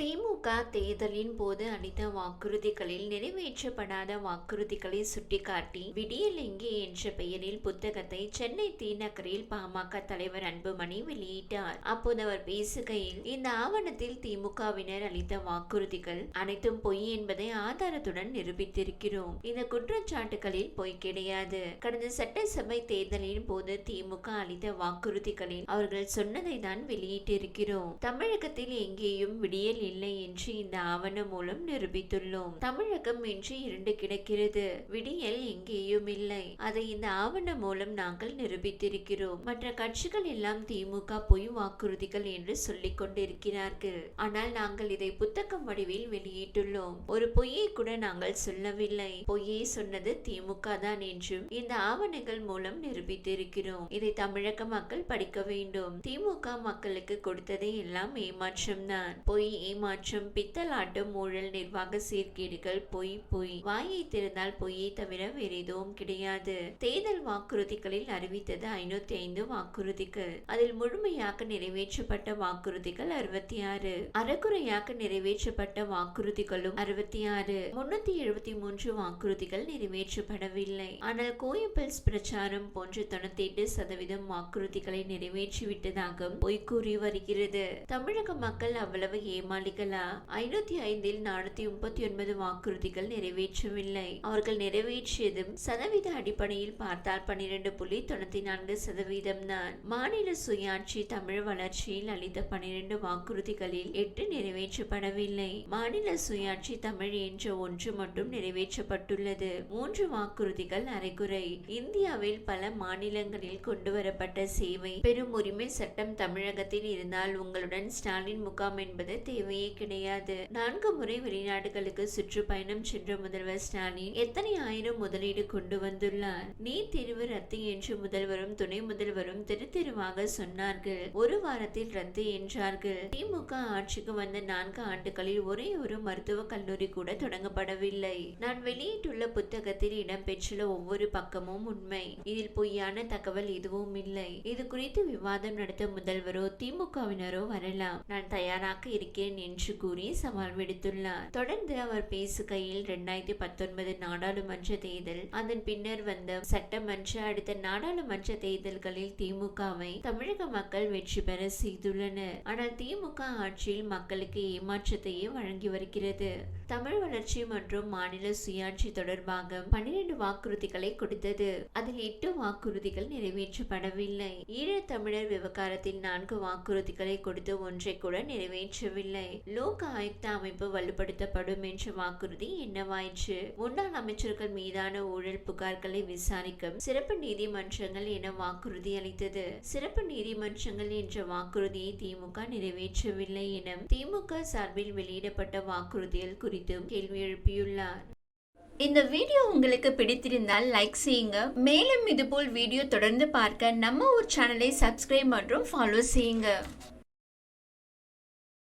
திமுக தேர்தலின் போது அளித்த வாக்குறுதிகளில் நிறைவேற்றப்படாத வாக்குறுதிகளை சுட்டிக்காட்டி விடியல் எங்கே என்ற பெயரில் புத்தகத்தை சென்னை தீநகரில் பாமக தலைவர் அன்புமணி வெளியிட்டார். அப்போது அவர் பேசுகையில் இந்த ஆவணத்தில் திமுகவினர் அளித்த வாக்குறுதிகள் அனைத்தும் பொய் என்பதை ஆதாரத்துடன் நிரூபித்திருக்கிறோம். இந்த குற்றச்சாட்டுகளில் பொய் கிடையாது. கடந்த சட்டசபை தேர்தலின் போது திமுக அளித்த வாக்குறுதிகளில் அவர்கள் சொன்னதை தான் வெளியிட்டிருக்கிறோம். தமிழகத்தில் எங்கேயும் விடியல் இல்லை என்று இந்த ஆவணம் மூலம் நிரூபித்துள்ளோம். தமிழகம் இன்று இரண்டு கிடக்கிறது. விடியல் எங்கேயும் இல்லை. அதை இந்த ஆவணம் மூலம் நாங்கள் நிரூபித்திருக்கிறோம். மற்ற கட்சிகள் எல்லாம் திமுக பொய் வாக்குறுதிகள் என்று சொல்லிக் கொண்டிருக்கிறார்கள். ஆனால் நாங்கள் இதை புத்தகம் வடிவில் வெளியிட்டுள்ளோம். ஒரு பொய்யை கூட நாங்கள் சொல்லவில்லை. பொய்யை சொன்னது திமுக தான் என்றும் இந்த ஆவணங்கள் மூலம் நிரூபித்திருக்கிறோம். இதை தமிழக மக்கள் படிக்க வேண்டும். திமுக மக்களுக்கு கொடுத்ததை எல்லாம் ஏமாற்றம் தான் பொய் ஏமாற்றம் பித்தலாட்டம் ஊழல் நிர்வாக சீர்கேடுகள் பொய் பொய். வாயை திறந்தால் பொய்யை தவிர வேற எதுவும் கிடையாது. தேர்தல் வாக்குறுதிகளில் அறிவித்தது ஐநூத்தி ஐந்து வாக்குறுதிகள். அதில் முழுமையாக நிறைவேற்றப்பட்ட வாக்குறுதிகள் அறுபத்தி ஆறு. அறகுறையாக நிறைவேற்றப்பட்ட வாக்குறுதிகளும் அறுபத்தி ஆறு. முன்னூத்தி எழுபத்தி மூன்று வாக்குறுதிகள் நிறைவேற்றப்படவில்லை. ஆனால் கோயம்பல்ஸ் பிரச்சாரம் போன்ற தொண்ணூத்தி எட்டு சதவீதம் வாக்குறுதிகளை நிறைவேற்றிவிட்டதாக பொய் கூறி வருகிறது. தமிழக மக்கள் அவ்வளவு ஏமாளிகளா ஐநூத்தி ஐந்தில் நானூத்தி முப்பத்தி ஒன்பது வாக்குறுதிகள் நிறைவேற்றவில்லை. அவர்கள் நிறைவேற்றியதும் சதவீத அடிப்படையில் பார்த்தால் பன்னிரண்டு புள்ளி தொண்ணூத்தி நான்கு சதவீதம் தான். மாநில சுயாட்சி தமிழ் வளர்ச்சியில் அளித்த பன்னிரண்டு வாக்குறுதிகளில் எட்டு நிறைவேற்றப்படவில்லை. மாநில சுயாட்சி தமிழ் என்ற ஒன்று மட்டும் நிறைவேற்றப்பட்டுள்ளது. மூன்று வாக்குறுதிகள் அரைகுறை. இந்தியாவில் பல மாநிலங்களில் கொண்டுவரப்பட்ட சேவை பெரும் உரிமை சட்டம் தமிழகத்தில் இருந்தால் உங்களுடன் ஸ்டாலின் முகாம் என்பது தேவை. தேவையே கிடையாது. நான்கு முறை வெளிநாடுகளுக்கு சுற்றுப்பயணம் சென்ற முதல்வர் ஸ்டாலின் எத்தனை ஆயிரம் முதலீடு கொண்டு வந்துள்ளார்? நீட் தேர்வு ரத்து என்று முதல்வரும் துணை முதல்வரும் தெரு தெருவாக சொன்னார்கள். ஒரு வாரத்தில் ரத்து என்றார்கள். திமுக ஆட்சிக்கு வந்த நான்கு ஆண்டுகளில் ஒரே ஒரு மருத்துவக் கல்லூரி கூட தொடங்கப்படவில்லை. நான் வெளியிட்டுள்ள புத்தகத்தில் இடம்பெற்றுள்ள ஒவ்வொரு பக்கமும் உண்மை. இதில் பொய்யான தகவல் எதுவும் இல்லை. இது குறித்து விவாதம் நடத்த முதல்வரோ திமுகவினரோ வரலாம். நான் தயாராக இருக்கிறேன் என்று கூறி சவால் விடுத்துள்ளார். தொடர்ந்து அவர் பேசுகையில் இரண்டாயிரத்தி பத்தொன்பது நாடாளுமன்ற தேர்தல் அதன் பின்னர் வந்த சட்டமன்ற அடுத்த நாடாளுமன்ற தேர்தல்களில் திமுகவை தமிழக மக்கள் வெற்றி பெற செய்துள்ளனர். ஆனால் திமுக ஆட்சியில் மக்களுக்கு ஏமாற்றத்தையே வழங்கி வருகிறது. தமிழ் வளர்ச்சி மற்றும் மாநில சுயாட்சி தொடர்பாக பன்னிரண்டு வாக்குறுதிகளை கொடுத்தது. அதில் எட்டு வாக்குறுதிகள் நிறைவேற்றப்படவில்லை. ஈழத்தமிழர் விவகாரத்தில் நான்கு வாக்குறுதிகளை கொடுத்து ஒன்றை கூட நிறைவேற்றவில்லை. லோக் ஆயுக்த அமைப்பு வலுப்படுத்தப்படும் என்ற வாக்குறுதி என்னவாயிற்று? முன்னாள் அமைச்சர்கள் மீதான ஊழல் புகார்களை விசாரிக்கும் சிறப்பு நீதிமன்றங்கள் என வாக்குறுதி அளித்தது. சிறப்பு நீதிமன்றங்கள் என்ற வாக்குறுதியை திமுக நிறைவேற்றவில்லை என திமுக சார்பில் வெளியிடப்பட்ட வாக்குறுதிகள் குறித்தும் கேள்வி எழுப்பியுள்ளார். இந்த வீடியோ உங்களுக்கு பிடித்திருந்தால் லைக் செய்யுங்க. மேலும் இதுபோல் வீடியோ தொடர்ந்து பார்க்க நம்ம ஊர் சேனலை சப்ஸ்கிரைப் மற்றும் ஃபாலோ செய்யுங்க.